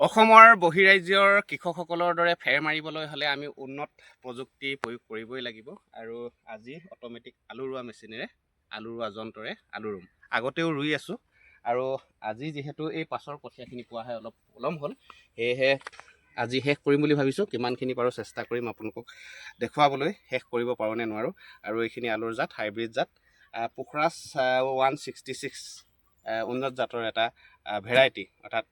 অসমৰ বহিৰাজ্যৰ কৃষকসকলৰ দৰে ফেৰ মাৰিবলৈ হ'লে আমি উন্নত প্ৰযুক্তি প্ৰয়োগ কৰিবই লাগিব। আৰু আজি অট'মেটিক আলু ৰোৱা মেচিনেৰে আলু ৰোৱা যন্ত্ৰৰে আলু ৰুম। আগতেও ৰুই আছোঁ। আৰু আজি যিহেতু এই পাছৰ কঠীয়াখিনি পোৱাহে অলপ পলম হ'ল সেয়েহে আজি শেষ কৰিম বুলি ভাবিছোঁ। কিমানখিনি পাৰোঁ চেষ্টা কৰিম আপোনালোকক দেখুৱাবলৈ। শেষ কৰিব পাৰোঁ নে নোৱাৰোঁ। আৰু এইখিনি আলুৰ জাত হাইব্ৰিড জাত। পোখৰাজ ওৱান ছিক্সটি ছিক্স উন্নত জাতৰ এটা ভেৰাইটি অৰ্থাৎ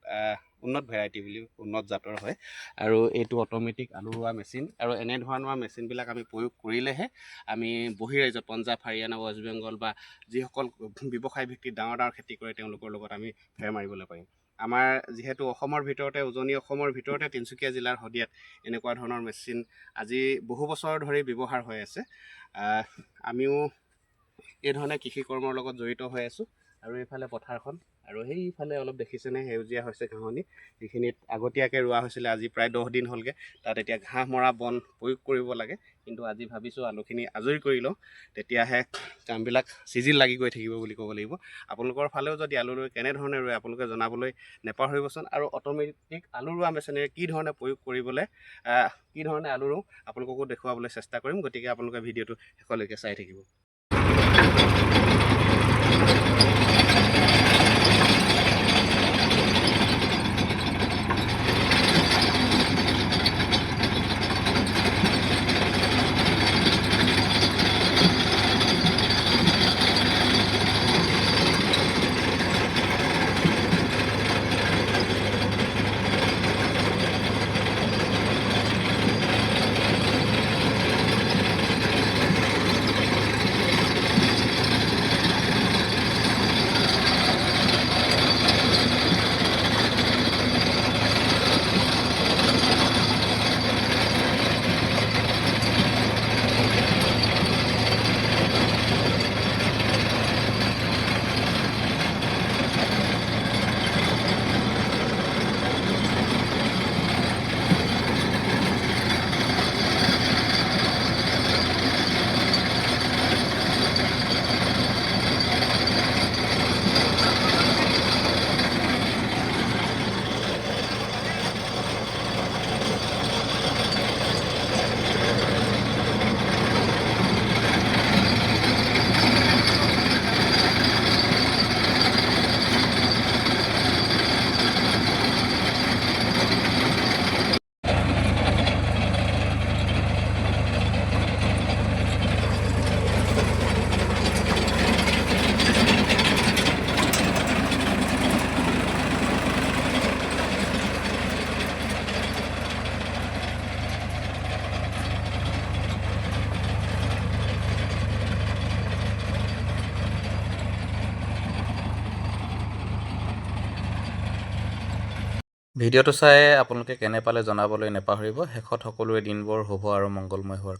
উন্নত ভেৰাইটি বুলি উন্নত জাতৰ হয়। আৰু এইটো অট'মেটিক আলু ৰোৱা মেচিন আৰু এনেধৰণৰ মেচিনবিলাক আমি প্ৰয়োগ কৰিলেহে আমি বহিৰাজ্যত পঞ্জাৱ হাৰিয়ানা ৱেষ্ট বেংগল বা যিসকল ব্যৱসায় ভিত্তিত ডাঙৰ ডাঙৰ খেতি কৰে তেওঁলোকৰ লগত আমি ফেৰ মাৰিবলৈ পাৰিম। আমাৰ যিহেতু অসমৰ ভিতৰতে উজনি অসমৰ ভিতৰতে তিনিচুকীয়া জিলাৰ শদিয়াত এনেকুৱা ধৰণৰ মেচিন আজি বহু বছৰ ধৰি ব্যৱহাৰ হৈ আছে। আমিও এই ধৰণে কৃষি কৰ্মৰ লগত জড়িত হৈ আছোঁ। আৰু এইফালে পথাৰখন আৰু সেইফালে অলপ দেখিছেনে সেউজীয়া হৈছে ঘাঁহনি। যিখিনিত আগতীয়াকৈ ৰোৱা হৈছিলে আজি প্ৰায় দহ দিন হ'লগৈ। তাত এতিয়া ঘাঁহ মৰা বন প্ৰয়োগ কৰিব লাগে। কিন্তু আজি ভাবিছোঁ আলুখিনি আজৰি কৰি লওঁ। তেতিয়াহে কামবিলাক চিজিল লাগি গৈ থাকিব বুলি ক'ব লাগিব। আপোনালোকৰ ফালেও যদি আলু ৰুই কেনেধৰণে ৰুৱে আপোনালোকে জনাবলৈ নেপাহৰিবচোন। আৰু অট'মেটিক আলু ৰোৱা মেচিনেৰে কি ধৰণে প্ৰয়োগ কৰিবলৈ কি ধৰণে আলু ৰুওঁ আপোনালোককো দেখুৱাবলৈ চেষ্টা কৰিম। গতিকে আপোনালোকে ভিডিঅ'টো শেষলৈকে চাই থাকিব। ভিডিঅ'টো চাই আপোনালোকে কেনে পালে জনাবলৈ নেপাহৰিব। শেষত সকলোৰে দিনবোৰ শুভ আৰু মংগলময় হোৱাৰ